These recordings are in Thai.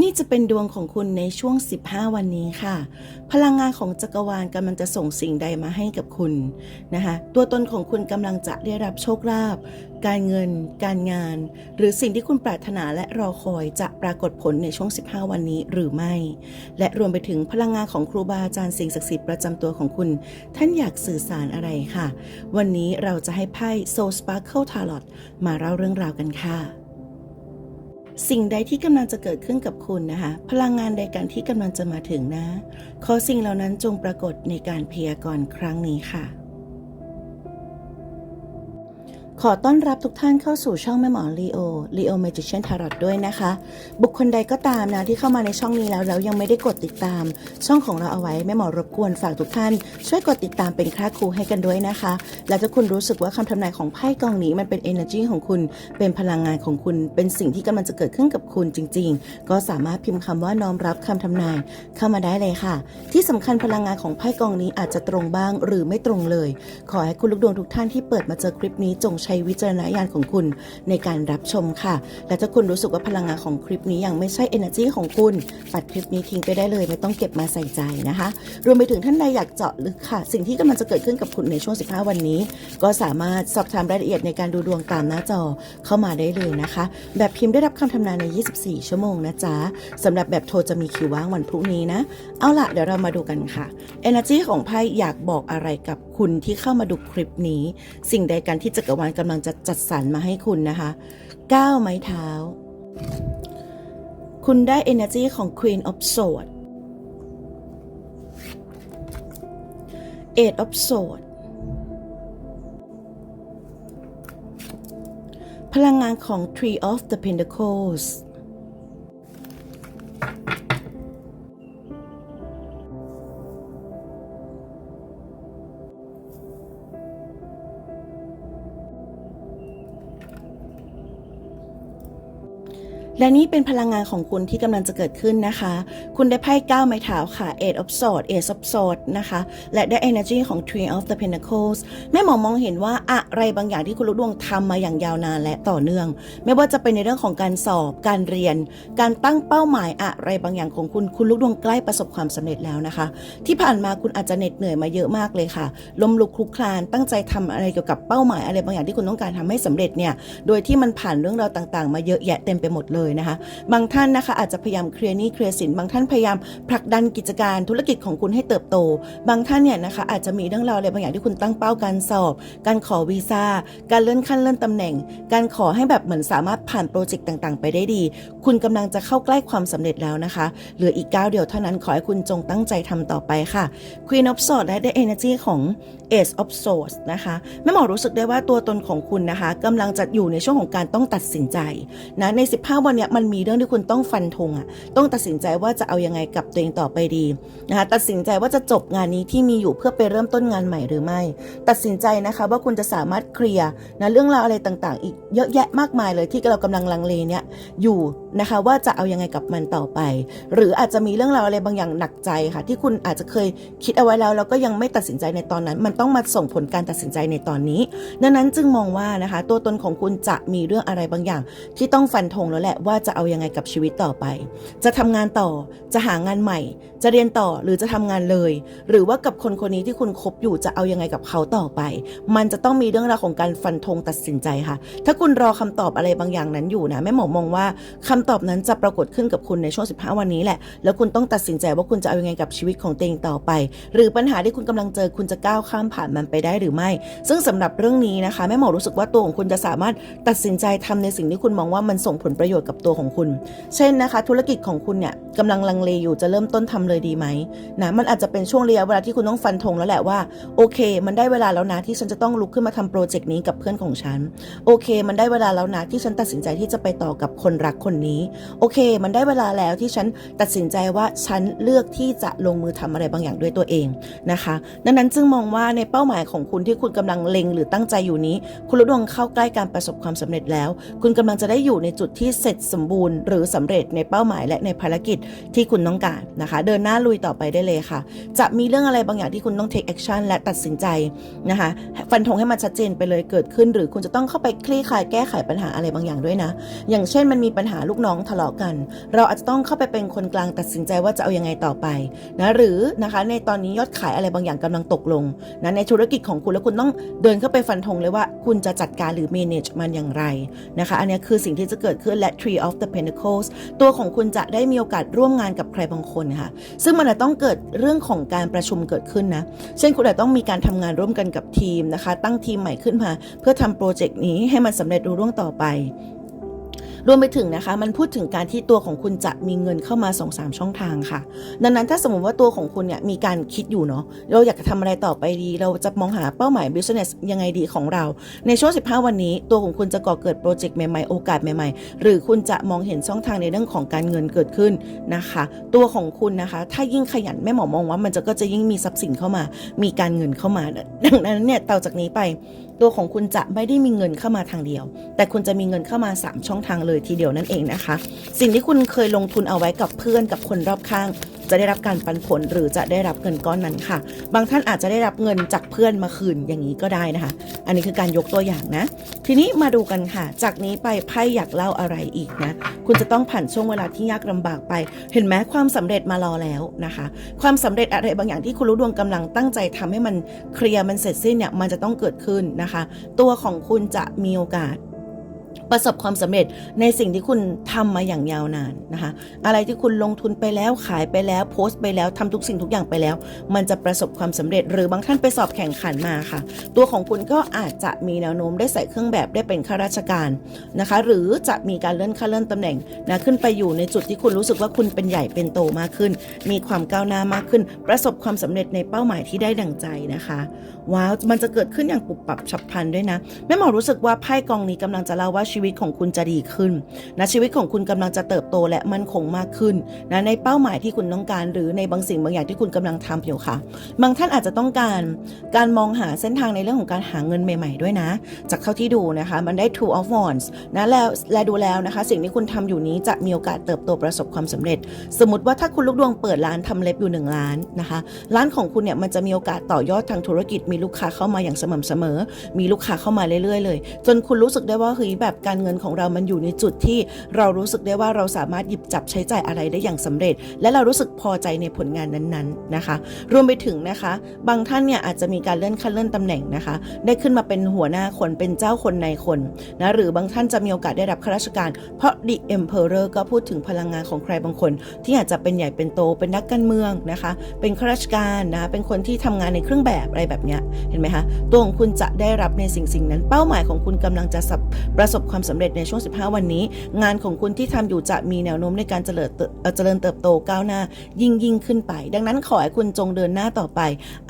นี่จะเป็นดวงของคุณในช่วง 15 วันนี้ค่ะ พลังงานของจักรวาลกำลังจะส่งสิ่งใดมาให้กับคุณนะคะ ตัวตนของคุณกำลังจะได้รับโชคลาภ การเงิน การงาน หรือสิ่งที่คุณปรารถนาและรอคอยจะปรากฏผลในช่วง 15 วันนี้หรือไม่ และรวมไปถึงพลังงานของครูบาอาจารย์สิ่งศักดิ์สิทธิ์ประจำตัวของคุณ ท่านอยากสื่อสารอะไรค่ะ วันนี้เราจะให้ไพ่ Soul Sparkle Tarot มาเล่าเรื่องราวกันค่ะ สิ่งใดที่กำลังจะเกิดขึ้นกับคุณนะคะ พลังงานใดกันที่กำลังจะมาถึงนะ ขอสิ่งเหล่านั้นจงปรากฏในการพยากรณ์ครั้งนี้ค่ะ ขอต้อนรับทุกท่านเข้าสู่ช่องแม่หมอลีโอลีโอเมจิเชนทารอตด้วยนะคะ บุคคลใดก็ตามนะที่เข้ามาในช่องนี้แล้วแล้วยังไม่ได้กดติดตาม ช่องของเราเอาไว้แม่หมอรบกวนฝากทุกท่าน ช่วยกดติดตามเป็นค่าครูให้กันด้วยนะคะ แล้วถ้าคุณรู้สึกว่าคำทำนายของไพ่กองนี้มันเป็น energy ของคุณ เป็นพลังงานของคุณ เป็นสิ่งที่กำลังจะเกิดขึ้นกับคุณจริง ๆ ก็สามารถพิมพ์คำว่าน้อมรับคำทำนายเข้ามาได้เลยค่ะ ที่สำคัญพลังงานของไพ่กองนี้อาจจะตรงบ้าง หรือไม่ตรงเลย ขอให้คุณลูกดวงทุกท่านที่เปิดมาเจอคลิปนี้จงใช้วิจารณญาณของคุณในการรับชมค่ะ และถ้าคุณรู้สึกว่าพลังงานของคลิปนี้ยังไม่ใช่ energy ของคุณปัดคลิปนี้ทิ้งไปได้เลยไม่ต้องเก็บมาใส่ใจนะคะ รวมไปถึงท่านใดอยากเจาะลึกค่ะ สิ่งที่กำลังจะเกิดขึ้นกับคุณในช่วง 15 วันนี้ ก็สามารถสอบถามรายละเอียดในการดูดวงตามหน้าจอเข้ามาได้เลยนะคะ แบบพิมพ์ได้รับคำทำนายใน 24 ชั่วโมงนะจ๊ะสำหรับแบบโทรจะมีคิวว่างวันพรุ่งนี้นะ เอาล่ะเดี๋ยวเรามาดูกันค่ะ Energy ของไพ่อยากบอกอะไรกับคุณที่เข้ามาดูคลิปนี้ สิ่งใดกันที่จักรวาลกำลังจะจัดสรรมาให้คุณนะคะก้าวไม้เท้า คุณได้ Energy ของ Queen of Swords Eight of Swords พลังงานของ Tree of the Pentacles และนี่เป็นพลังงานของคุณที่กำลังจะเกิดขึ้นนะคะ คุณได้ไพ่9ไม้เท้าค่ะ Eight of Swords Ace of Swords นะคะ และได้ Energy ของ Three of the Pentacles แม่หมอมองเห็นว่าอะไรบางอย่างที่คุณลูกดวงทำมาอย่างยาวนานและต่อเนื่อง ไม่ว่าจะเป็นในเรื่องของการสอบ การเรียน การตั้งเป้าหมายอะไรบางอย่างของคุณ คุณลูกดวงใกล้ประสบความสำเร็จแล้วนะคะ ที่ผ่านมาคุณอาจจะเหน็ดเหนื่อยมาเยอะมากเลยค่ะ ล้มลุกคลุกคลาน ตั้งใจทำอะไรเกี่ยวกับเป้าหมายอะไรบางอย่างที่คุณต้องการทำให้สำเร็จเนี่ย โดยที่มันผ่านเรื่องราวต่างๆ มาเยอะแยะเต็มไปหมดเลยนะคะ บางท่านนะคะอาจจะพยายามเคลียร์หนี้เคลียร์สิน บางท่านพยายามผลักดันกิจการธุรกิจของคุณให้เติบโต บางท่านเนี่ยนะคะอาจจะมีเรื่องราวอะไรบางอย่างที่คุณตั้งเป้าการสอบ การขอวีซ่า การเลื่อนขั้นเลื่อนตำแหน่ง การขอให้แบบเหมือนสามารถผ่านโปรเจกต์ต่างๆ ไปได้ดี คุณกำลังจะเข้าใกล้ความสำเร็จแล้วนะคะ เหลืออีกก้าวเดียวเท่านั้นขอให้คุณจงตั้งใจทำต่อไปค่ะ Queen of Swords ได้ได้ energy ของ Ace of Swords นะคะแม่หมอรู้สึกได้ว่าตัวตนของคุณนะคะกำลังจะอยู่ในช่วงของการต้องตัดสินใจนะใน 15 วันเนี้มันมีเรื่องที่คุณต้องฟันธงอะต้องตัดสินใจว่าจะเอายังไงกับตัวเองต่อไปดีนะคะตัดสินใจว่าจะจบงานนี้ที่มีอยู่เพื่อไปเริ่มต้นงานใหม่หรือไม่ ตัดสินใจนะคะว่าคุณจะสามารถเคลียร์นะเรื่องราวอะไรต่างๆ อีกเยอะแยะมากมายเลยที่เรากำลังลังเลเนี่ยอยู่นะคะว่าจะเอายังไงกับมันต่อไป หรืออาจจะมีเรื่องราวอะไรบางอย่างหนักใจค่ะ ที่คุณอาจจะเคยคิดเอาไว้แล้วแล้วก็ยังไม่ตัดสินใจในตอนนั้น มันต้องมาส่งผลการตัดสินใจในตอนนี้ ดังนั้นจึงมองว่านะคะ ตัวตนของคุณจะมีเรื่องอะไรบางอย่าง ที่ต้องฟันธงแล้วแหละว่าจะเอายังไงกับชีวิตต่อไป จะทำงานต่อจะหางานใหม่ จะเรียนต่อหรือจะทำงานเลย หรือว่ากับคนคนนี้ที่คุณคบอยู่จะเอายังไงกับเขาต่อไป มันจะต้องมีเรื่องราวของการฟันธงตัดสินใจค่ะ ถ้าคุณรอคำตอบอะไรบางอย่างนั้นอยู่นะแม่หมอมองว่าคำตอบนั้นจะปรากฏขึ้นกับคุณในช่วง 15 วันนี้แหละ แล้วคุณต้องตัดสินใจว่าคุณจะเอายังไงกับชีวิตของตัวเองต่อไป หรือปัญหาที่คุณกำลังเจอคุณจะก้าวข้ามผ่านมันไปได้หรือไม่ ซึ่งสำหรับเรื่องนี้นะคะแม่หมอรู้สึกว่าตัวของคุณจะสามารถตัดสินใจทำในสิ่งที่คุณมองว่ามันส่งผลประโยชน์กับตัวของคุณ เช่นนะคะ ธุรกิจของคุณเนี่ยกำลังลังเลอยู่จะเริ่มต้นทำเลยดีไหมนะมันอาจจะเป็นช่วงระยะเวลาที่คุณต้องฟันธงแล้วแหละว่าโอเค มันได้เวลาแล้วนะที่ฉันจะต้องลุกขึ้นมาทำโปรเจกต์นี้กับเพื่อนของฉัน โอเค มันได้เวลาแล้วนะที่ฉันตัดสินใจที่จะไปต่อกับคนรักคนนี้ โอเค มันได้เวลาแล้วที่ฉันตัดสินใจว่าฉันเลือกที่จะลงมือทำอะไรบางอย่างด้วยตัวเองนะคะ ดังนั้นจึงมองว่าในเป้าหมายของคุณที่คุณกำลังเล็งหรือตั้งใจอยู่นี้ คุณรู้ดวงเข้าใกล้การประสบความสำเร็จแล้ว คุณกำลังจะได้อยู่ในจุดที่เสร็จสมบูรณ์หรือสำเร็จในเป้าหมายและในภารกิจที่คุณต้องการนะคะ เดินหน้าลุยต่อไปได้เลยค่ะ จะมีเรื่องอะไรบางอย่างที่คุณต้อง take action และตัดสินใจนะคะ ฟันธงให้มันชัดเจนไปเลยเกิดขึ้น หรือคุณจะต้องเข้าไปคลี่คลายแก้ไขปัญหาอะไรบางอย่างด้วยนะ อย่างเช่นมันมีปัญหาลูกน้องทะเลาะกัน เราอาจจะต้องเข้าไปเป็นคนกลางตัดสินใจว่าจะเอายังไงต่อไปนะหรือนะคะในตอนนี้ยอดขายอะไรบางอย่างกำลังตกลงนะในธุรกิจของคุณแล้วคุณต้องเดินเข้าไปฟันธงเลยว่าคุณจะจัดการหรือ manage มันอย่างไรนะคะ อันนี้คือสิ่งที่จะเกิดขึ้นและ Tree of the Pentacles ตัวของคุณจะได้มีโอกาสร่วมงานกับใครบางคนค่ะ ซึ่งมันอาจต้องเกิดเรื่องของการประชุมเกิดขึ้นนะ เช่นคุณอาจต้องมีการทำงานร่วมกันกับทีมนะคะ ตั้งทีมใหม่ขึ้นมา เพื่อทำโปรเจกต์นี้ให้มันสำเร็จรุ่ร่วงต่อไป รวมไปถึงนะคะ มันพูดถึงการที่ตัวของคุณจะมีเงินเข้ามา2อสาช่องทางค่ะ ดังนั้นถ้าสมมติว่าตัวของคุณเนี่ยมีการคิดอยู่เนาะเราอยากจะทำอะไรต่อไปดี เราจะมองหาเป้าหมาย business ยังไงดีของเรา ในช่วง 15 วันนี้ ตัวของคุณจะก่อเกิดโปรเจกต์ใหม่ๆ โอกาสใหม่ๆ หรือคุณจะมองเห็นช่องทางในเรื่องของการเงินเกิดขึ้นนะคะ ตัวของคุณนะคะ ถ้ายิ่งขยันแม่หมอมองว่ามันจะก็จะยิ่งมีทรัพย์สินเข้ามา มีการเงินเข้ามา ดังนั้นเนี่ยต่อจากนี้ไป ตัวของคุณจะไม่ได้มีเงินเข้ามาทางเดียว แต่คุณจะมีเงินเข้ามา 3 ช่องทางเลยทีเดียวนั่นเองนะคะ สิ่งที่คุณเคยลงทุนเอาไว้กับเพื่อนกับคนรอบข้าง จะได้รับการปันผลหรือจะได้รับเงินก้อนนั้นค่ะ บางท่านอาจจะได้รับเงินจากเพื่อนมาคืนอย่างนี้ก็ได้นะคะ อันนี้คือการยกตัวอย่างนะ ทีนี้มาดูกันค่ะ จากนี้ไปไพ่อยากเล่าอะไรอีกนะ คุณจะต้องผ่านช่วงเวลาที่ยากลำบากไป เห็นไหมความสำเร็จมารอแล้วนะคะ ความสำเร็จอะไรบางอย่างที่คุณรู้ดวงกำลังตั้งใจทำให้มันเคลียร์มันเสร็จสิ้นเนี่ยมันจะต้องเกิดขึ้นนะคะ ตัวของคุณจะมีโอกาสประสบความสำเร็จในสิ่งที่คุณทำมาอย่างยาวนานนะคะ อะไรที่คุณลงทุนไปแล้วขายไปแล้วโพสต์ไปแล้วทำทุกสิ่งทุกอย่างไปแล้ว มันจะประสบความสำเร็จ หรือบางท่านไปสอบแข่งขันมาค่ะ ตัวของคุณก็อาจจะมีแนวโน้มได้ใส่เครื่องแบบได้เป็นข้าราชการนะคะ หรือจะมีการเลื่อนขั้นเลื่อนตำแหน่งนะขึ้นไปอยู่ในจุดที่คุณรู้สึกว่าคุณเป็นใหญ่เป็นโตมากขึ้น มีความก้าวหน้ามากขึ้น ประสบความสำเร็จในเป้าหมายที่ได้ดังใจนะคะว้าวมันจะเกิดขึ้นอย่างปุบปับฉับพลันด้วยนะแม่หมอรู้สึกว่าไพ่กองนี้กำลังจะเล่าว่าชีวิตของคุณจะดีขึ้นนะชีวิตของคุณกำลังจะเติบโตและมั่นคงมากขึ้นนะในเป้าหมายที่คุณต้องการหรือในบางสิ่งบางอย่างที่คุณกำลังทำอยู่ค่ะ บางท่านอาจจะต้องการการมองหาเส้นทางในเรื่องของการหาเงินใหม่ ๆด้วยนะ จากเท่าที่ดูนะคะมันได้ two of wands นะแล้วและดูแล้วนะคะ สิ่งที่คุณทำอยู่นี้จะมีโอกาสเติบโตประสบความสำเร็จ สมมติว่าถ้าคุณลูกดวงเปิดร้านทำเล็บอยู่1ล้านนะคะร้านของคุณเนี่ยมันจะมีโอกาสต่อยอดทางธุรกิจมีลูกค้าเข้ามาอย่างสม่ำเสมอ มีลูกค้าเข้ามาเรื่อยๆเลย จนคุณรู้สึกได้ว่าเฮ้ยแบบการเงินของเรามันอยู่ในจุดที่เรารู้สึกได้ว่าเราสามารถหยิบจับใช้จ่ายอะไรได้อย่างสำเร็จ และเรารู้สึกพอใจในผลงานนั้นๆนะคะ รวมไปถึงนะคะ บางท่านเนี่ยอาจจะมีการเลื่อนขั้นเลื่อนตำแหน่งนะคะ ได้ขึ้นมาเป็นหัวหน้าคนเป็นเจ้าคนในคนนะหรือบางท่านจะมีโอกาสได้รับข้าราชการ เพราะ The Emperor ก็พูดถึงพลังงานของใครบางคน ที่อาจจะเป็นใหญ่เป็นโตเป็นนักการเมืองนะคะ เป็นข้าราชการนะเป็นคนที่ทำงานในเครื่องแบบอะไรแบบเนี้ยเห็นไหมคะตัวของคุณจะได้รับในสิ่งสิ่งนั้น เป้าหมายของคุณกำลังจะประสบความสำเร็จในช่วง 15 วันนี้ งานของคุณที่ทำอยู่จะมีแนวโน้มในการเจริญเติบเอ่อเจริญเติบโตก้าวหน้ายิ่งยิ่งขึ้นไป ดังนั้นขอให้คุณจงเดินหน้าต่อไป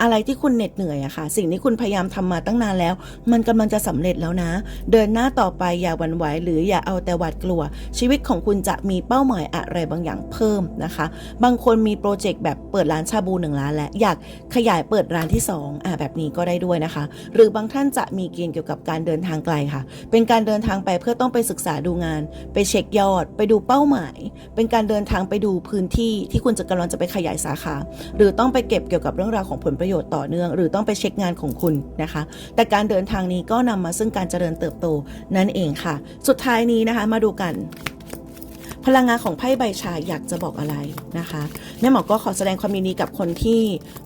อะไรที่คุณเหน็ดเหนื่อยอะค่ะ สิ่งที่คุณพยายามทำมาตั้งนานแล้ว มันกำลังจะสำเร็จแล้วนะ เดินหน้าต่อไปอย่าหวั่นไหวหรืออย่าเอาแต่หวาดกลัว ชีวิตของคุณจะมีเป้าหมายอะไรบางอย่างเพิ่มนะคะ บางคนมีโปรเจกต์แบบเปิดร้านชาบูหนึ่งร้านและอยากขยายเปิดร้านที่2อะแบบนี้ก็ได้ด้วยนะคะ หรือบางท่านจะมีเกณฑ์เกี่ยวกับการเดินทางไกลค่ะ เป็นการเดินทางไปเพื่อต้องไปศึกษาดูงาน ไปเช็คยอด ไปดูเป้าหมาย เป็นการเดินทางไปดูพื้นที่ที่คุณจะกำลังจะไปขยายสาขา หรือต้องไปเก็บเกี่ยวกับเรื่องราวของผลประโยชน์ต่อเนื่อง หรือต้องไปเช็คงานของคุณนะคะ แต่การเดินทางนี้ก็นำมาซึ่งการเจริญเติบโตนั่นเองค่ะ สุดท้ายนี้นะคะมาดูกัน พลังงานของไพ่ใบชาอยากจะบอกอะไรนะคะแม่หมอก็ขอแสดงความยินดีกับคนที่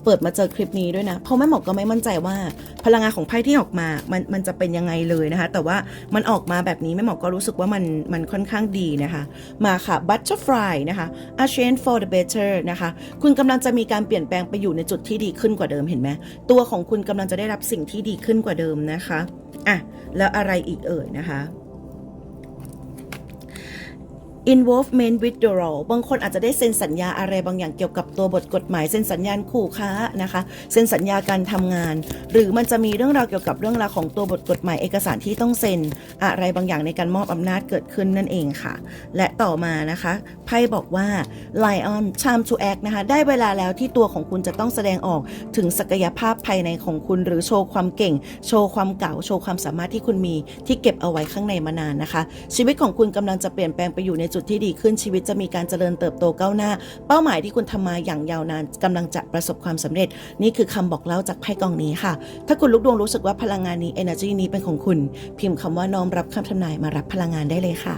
เปิดมาเจอคลิปนี้ด้วยนะ เพราะแม่หมอก็ไม่มั่นใจว่า พลังงานของไพ่ที่ออกมา มันมันจะเป็นยังไงเลยนะคะ แต่ว่ามันออกมาแบบนี้แม่หมอก็รู้สึกว่ามันมันค่อนข้างดีนะคะ มาค่ะ butterfly นะคะ a change for the better นะคะ คุณกำลังจะมีการเปลี่ยนแปลงไปอยู่ในจุดที่ดีขึ้นกว่าเดิมเห็นไหมตัวของคุณกำลังจะได้รับสิ่งที่ดีขึ้นกว่าเดิมนะคะอะแล้วอะไรอีกเอ่ยนะคะ involvement withdrawal บางคนอาจจะได้เซ็นสัญญาอะไรบางอย่างเกี่ยวกับตัวบทกฎหมายเซ็นสัญญาคู่ค้านะคะเซ็นสัญญาการทำงาน หรือมันจะมีเรื่องราวเกี่ยวกับเรื่องราวของตัวบทกฎหมายเอกสารที่ต้องเซ็นอะไรบางอย่างในการมอบอำนาจเกิดขึ้นนั่นเองค่ะ และต่อมานะคะไพ่บอกว่า Lion time to act นะคะได้เวลาแล้วที่ตัวของคุณจะต้องแสดงออกถึงศักยภาพภายในของคุณ หรือโชว์ความเก่ง โชว์ความเก่าโชว์ความสามารถที่คุณมีที่เก็บเอาไว้ข้างในมานานนะคะ ชีวิตของคุณกำลังจะเปลี่ยนแปลงไปอยู่ในจุดที่ดีขึ้นชีวิตจะมีการเจริญเติบโตก้าวหน้า เป้าหมายที่คุณทำมาอย่างยาวนานกำลังจะประสบความสำเร็จ นี่คือคำบอกเล่าจากไพ่กองนี้ค่ะ ถ้าคุณลูกดวงรู้สึกว่าพลังงานนี้ energy นี้เป็นของคุณ พิมพ์คำว่าน้อมรับคำทำนายมารับพลังงานได้เลยค่ะ